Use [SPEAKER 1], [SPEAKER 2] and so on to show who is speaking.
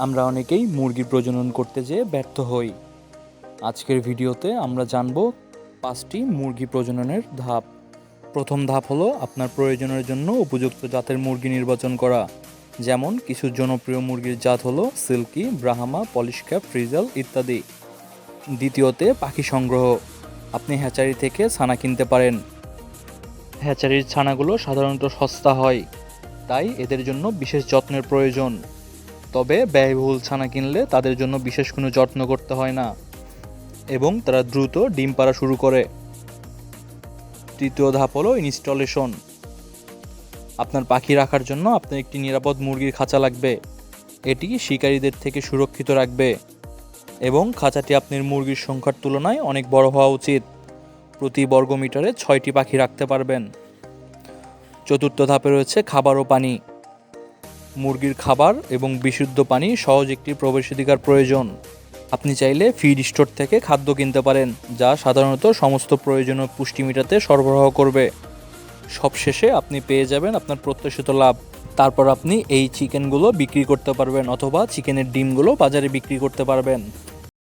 [SPEAKER 1] আমরা অনেকেই মুরগি প্রজনন করতে যেয়ে ব্যর্থ হই। আজকের ভিডিওতে আমরা জানব পাঁচটি মুরগি প্রজননের ধাপ। প্রথম ধাপ হলো আপনার প্রয়োজনের জন্য উপযুক্ত জাতের মুরগি নির্বাচন করা। যেমন কিছু জনপ্রিয় মুরগির জাত হলো silkie, Brahma, Polish cap, frizzle ইত্যাদি। দ্বিতীয়তে, পাখি সংগ্রহ। আপনি হ্যাচারি থেকে ছানা কিনতে পারেন। হ্যাচারির ছানাগুলো সাধারণত সস্তা হয়, তাই এদের জন্য বিশেষ যত্নের প্রয়োজন। তবে ব্যয়বহুল ছানা কিনলে তাদের জন্য বিশেষ কোনো যত্ন করতে হয় না এবং তারা দ্রুত ডিম পাড়া শুরু করে। তৃতীয় ধাপ হলো ইনস্টলেশন আপনার পাখি রাখার জন্য আপনার একটি নিরাপদ মুরগির খাঁচা লাগবে। এটি শিকারীদের থেকে সুরক্ষিত রাখবে এবং খাঁচাটি আপনার মুরগির সংখ্যার তুলনায় অনেক বড় হওয়া উচিত। প্রতি বর্গমিটারে ছয়টি পাখি রাখতে পারবেন। চতুর্থ ধাপে রয়েছে খাবার ও পানি। মুরগির খাবার এবং বিশুদ্ধ পানি সহজ একটি প্রবেশাধিকার প্রয়োজন। আপনি চাইলে ফিড স্টোর থেকে খাদ্য কিনতে পারেন, যা সাধারণত সমস্ত প্রয়োজনীয় পুষ্টি মেটাতে সরবরাহ করবে। সবশেষে আপনি পেয়ে যাবেন আপনার প্রত্যাশিত লাভ। তারপর আপনি এই চিকেনগুলো বিক্রি করতে পারবেন অথবা চিকেনের ডিমগুলো বাজারে বিক্রি করতে পারবেন।